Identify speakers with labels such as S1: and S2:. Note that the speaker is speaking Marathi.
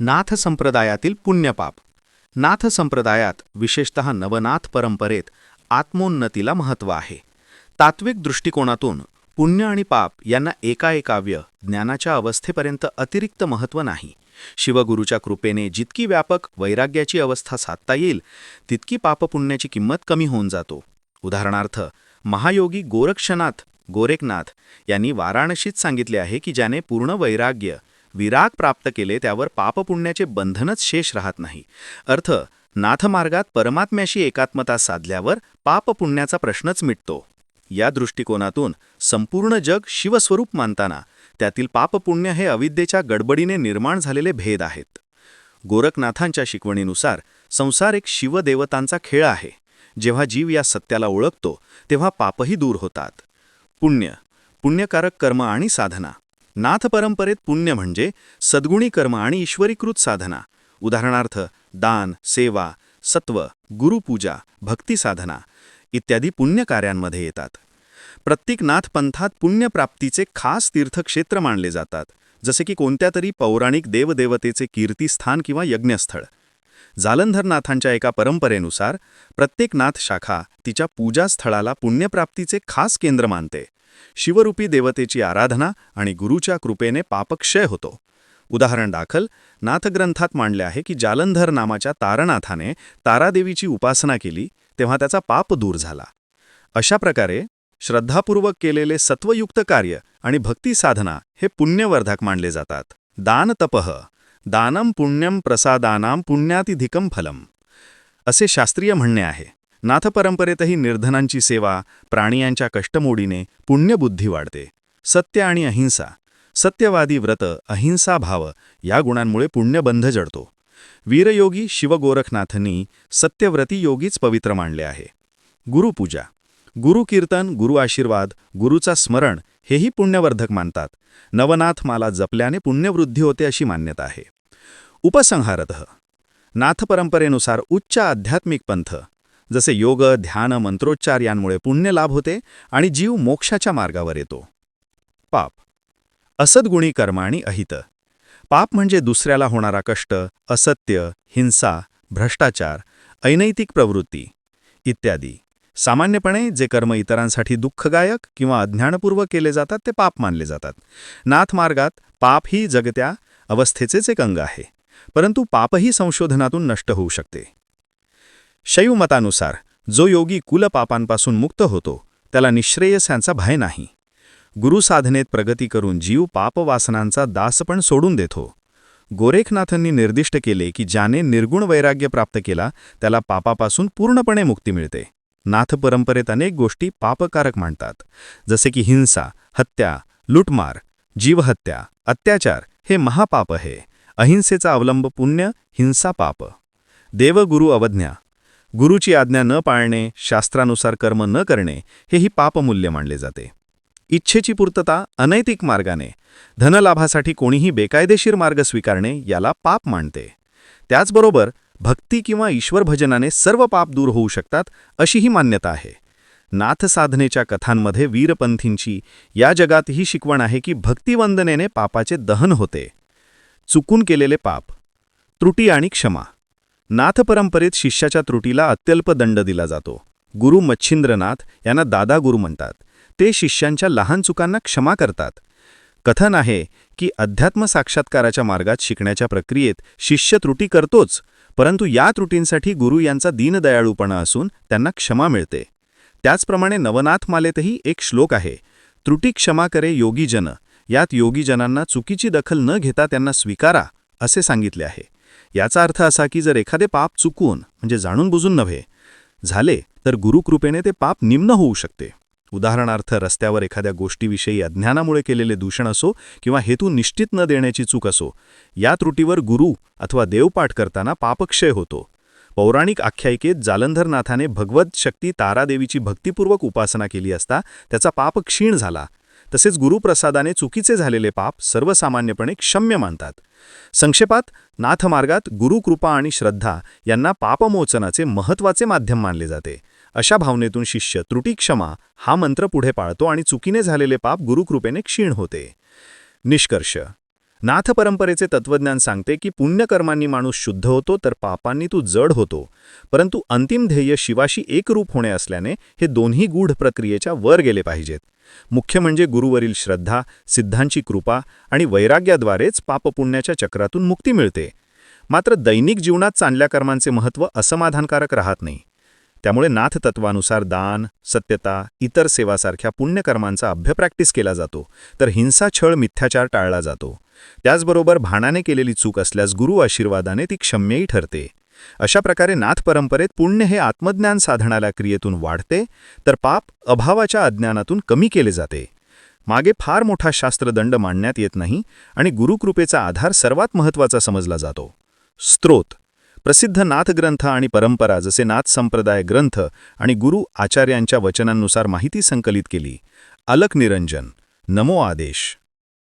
S1: नाथ संप्रदायातील पुण्यपाप. नाथ संप्रदायात विशेषत नवनाथ परंपरेत आत्मोन्नतीला महत्त्व आहे. तात्विक दृष्टिकोनातून पुण्य आणि पाप यांना एकाएकाव्य ज्ञानाच्या अवस्थेपर्यंत अतिरिक्त महत्त्व नाही. शिवगुरूच्या कृपेने जितकी व्यापक वैराग्याची अवस्था साधता येईल तितकी पापपुण्याची किंमत कमी होऊन जातो. उदाहरणार्थ महायोगी गोरक्षनाथ गोरेखनाथ यांनी वाराणसीत सांगितले आहे की ज्याने पूर्ण वैराग्य विराग प्राप्त केले त्यावर पापपुण्याचे बंधनच शेष राहत नाही. अर्थ नाथमार्गात परमात्म्याशी एकात्मता साधल्यावर पापपुण्याचा प्रश्नच मिटतो. या दृष्टिकोनातून संपूर्ण जग शिवस्वरूप मानताना त्यातील पापपुण्य हे अविद्येच्या गडबडीने निर्माण झालेले भेद आहेत. गोरखनाथांच्या शिकवणीनुसार संसार एक शिवदेवतांचा खेळ आहे. जेव्हा जीव या सत्याला ओळखतो तेव्हा पापही दूर होतात. पुण्य पुण्यकारक कर्म आणि साधना. नाथ परंपरेत पुण्य म्हणजे सद्गुणी कर्म आणि ईश्वरीकृत साधना. उदाहरणार्थ दान सेवा सत्व गुरुपूजा भक्तिसाधना इत्यादी पुण्यकार्यांमध्ये येतात. प्रत्येक नाथपंथात पुण्यप्राप्तीचे खास तीर्थक्षेत्र मानले जातात जसे की कोणत्या तरी पौराणिक देवदेवतेचे कीर्तिस्थान किंवा यज्ञस्थळ. जालंधरनाथांच्या एका परंपरेनुसार प्रत्येक नाथ शाखा तिच्या पूजास्थळाला पुण्यप्राप्तीचे खास केंद्र मानते. शिवरूपी देवतेची आराधना आणि गुरुच्या कृपेने पापक्षय होतो. उदाहरण दाखल नाथग्रंथात मांडले आहे की जालंधर नामाच्या तारनाथाने तारादेवीची उपासना केली तेव्हा त्याचा पाप दूर झाला. अशा प्रकारे श्रद्धापूर्वक केलेले सत्वयुक्त कार्य आणि भक्ती साधना हे पुण्यवर्धक मानले जातात. दान तपह दानम पुण्यम प्रसादानाम पुण्यातिधिकम फलम. असे शास्त्रीय म्हणणे आहे. नाथपरंपरेतही निर्धनांची सेवा प्राणियांच्या कष्टमोडीने पुण्यबुद्धी वाढते. सत्य आणि अहिंसा. सत्यवादी व्रत अहिंसा भाव या गुणांमुळे पुण्यबंध जडतो. वीरयोगी शिवगोरखनाथनी सत्यव्रती योगीच पवित्र मानले आहे. गुरुपूजा. गुरुकीर्तन गुरु आशीर्वाद गुरुचा स्मरण हेही पुण्यवर्धक मानतात. नवनाथ माला जपल्याने पुण्यवृद्धी होते अशी मान्यता आहे. उपसंहारत. नाथपरंपरेनुसार उच्च आध्यात्मिक पंथ. जसे योग ध्यान मंत्रोच्चार यांमुळे पुण्य लाभ होते आणि जीव मोक्षाच्या मार्गावर येतो. पाप. असद्गुणी कर्म आणि अहित. पाप म्हणजे दुसऱ्याला होणारा कष्ट असत्य हिंसा भ्रष्टाचार अनैतिक प्रवृत्ती इत्यादी. सामान्यपणे जे कर्म इतरांसाठी दुःखगायक किंवा अज्ञानपूर्वक केले जातात ते पाप मानले जातात. नाथमार्गात पाप ही जगत्या अवस्थेचेच एक अंग आहे परंतु पापही संशोधनातून नष्ट होऊ शकते. शैवमतानुसार जो योगी कुलपापांपासून मुक्त होतो त्याला निश्रेयसांचा भय नाही. गुरुसाधनेत प्रगती करून जीव पापवासनांचा दासपण सोडून देतो. गोरेखनाथांनी निर्दिष्ट केले की ज्याने निर्गुण वैराग्य प्राप्त केला त्याला पापापासून पूर्णपणे मुक्ती मिळते. नाथ परंपरेत अनेक गोष्टी पापकारक मांडतात जसे की हिंसा हत्या लुटमार जीवहत्या अत्याचार हे महापाप आहे. अहिंसेचा अवलंब पुण्य हिंसा पाप. देवगुरु अवज्ञा गुरुची आज्ञा न पाळणे शास्त्रानुसार कर्म न करणे हेही पापमूल्य मानले जाते. इच्छेची पूर्तता अनैतिक मार्गाने धनलाभासाठी कोणीही बेकायदेशीर मार्ग स्वीकारणे याला पाप मानते. त्याचबरोबर भक्ती किंवा ईश्वरभजनाने सर्व पाप दूर होऊ शकतात अशीही मान्यता आहे. नाथसाधनेच्या कथांमध्ये वीरपंथींची या जगात ही शिकवण आहे की भक्तिवंदनेने पापाचे दहन होते. चुकून केलेले पाप त्रुटी आणि क्षमा. नाथपरंपरेत शिष्याच्या त्रुटीला अत्यल्प दंड दिला जातो. गुरु मच्छिंद्रनाथ यांना दादा गुरु म्हणतात. ते शिष्यांच्या लहान चुकांना क्षमा करतात. कथन आहे की अध्यात्म साक्षात्काराच्या मार्गात शिकण्याच्या प्रक्रियेत शिष्य त्रुटी करतोच परंतु या त्रुटींसाठी गुरु यांचा दीनदयाळूपणा असून त्यांना क्षमा मिळते. त्याचप्रमाणे नवनाथ मालेतही एक श्लोक आहे त्रुटी क्षमा करे योगीजन यात योगीजनांना चुकीची दखल न घेता त्यांना स्वीकारा असे सांगितले आहे. याचा अर्थ असा की जर एखादे पाप चुकून म्हणजे जाणून बुजून नव्हे झाले तर गुरुकृपेने ते पाप निम्न होऊ शकते. उदाहरणार्थ रस्त्यावर एखाद्या गोष्टीविषयी अज्ञानामुळे केलेले दूषण असो किंवा हेतू निश्चित न देण्याची चूक असो या त्रुटीवर गुरु अथवा देवपाठ करताना पापक्षय होतो. पौराणिक आख्यायिकेत जालंधरनाथाने भगवत शक्ती तारादेवीची भक्तिपूर्वक उपासना केली असता त्याचा पाप क्षीण झाला. तसेच गुरुप्रसादाने चुकीचे झालेले पाप सर्वसामान्यपणे क्षम्य मानतात. संक्षेपात नाथमार्गात गुरुकृपा आणि श्रद्धा यांना पापमोचनाचे महत्त्वाचे माध्यम मानले जाते. अशा भावनेतून शिष्य त्रुटी क्षमा हा मंत्र पुढे पाळतो आणि चुकीने झालेले पाप गुरुकृपेने क्षीण होते. निष्कर्ष. नाथ परंपरेचे तत्वज्ञान सांगते की पुण्यकर्मांनी माणूस शुद्ध होतो तर पापांनी तू जड होतो. परंतु अंतिम ध्येय शिवाशी एकरूप होणे असल्याने हे दोन्ही गूढ प्रक्रियेच्या वर गेले पाहिजेत. मुख्य म्हणजे गुरुवरील श्रद्धा सिद्धांची कृपा आणि वैराग्याद्वारेच पापपुण्याच्या चक्रातून मुक्ती मिळते. मात्र दैनिक जीवनात चांगल्या कर्मांचे महत्त्व असमाधानकारक राहत नाही. त्यामुळे नाथ तत्वानुसार दान सत्यता इतर सेवासारख्या पुण्यकर्मांचा अभ्य प्रॅक्टिस केला जातो तर हिंसा छळ मिथ्याचार टाळला जातो. त्याचबरोबर भाणाने केलेली चूक असल्यास गुरु आशीर्वादाने ती क्षम्यही ठरते. अशा प्रकारे नाथ परंपरेत पुण्य हे आत्मज्ञान साधनाला क्रियेतून वाढते तर पाप अभावाच्या अज्ञानातून कमी केले जाते. मागे फार मोठा शास्त्रदंड मांडण्यात येत नाही आणि गुरुकृपेचा आधार सर्वात महत्त्वाचा समजला जातो. स्त्रोत. प्रसिद्ध नाथग्रंथ आणि परंपरा जसे नाथ संप्रदाय ग्रंथ आणि गुरु आचार्यांच्या वचनांनुसार माहिती संकलित केली. अलक निरंजन. नमो आदेश.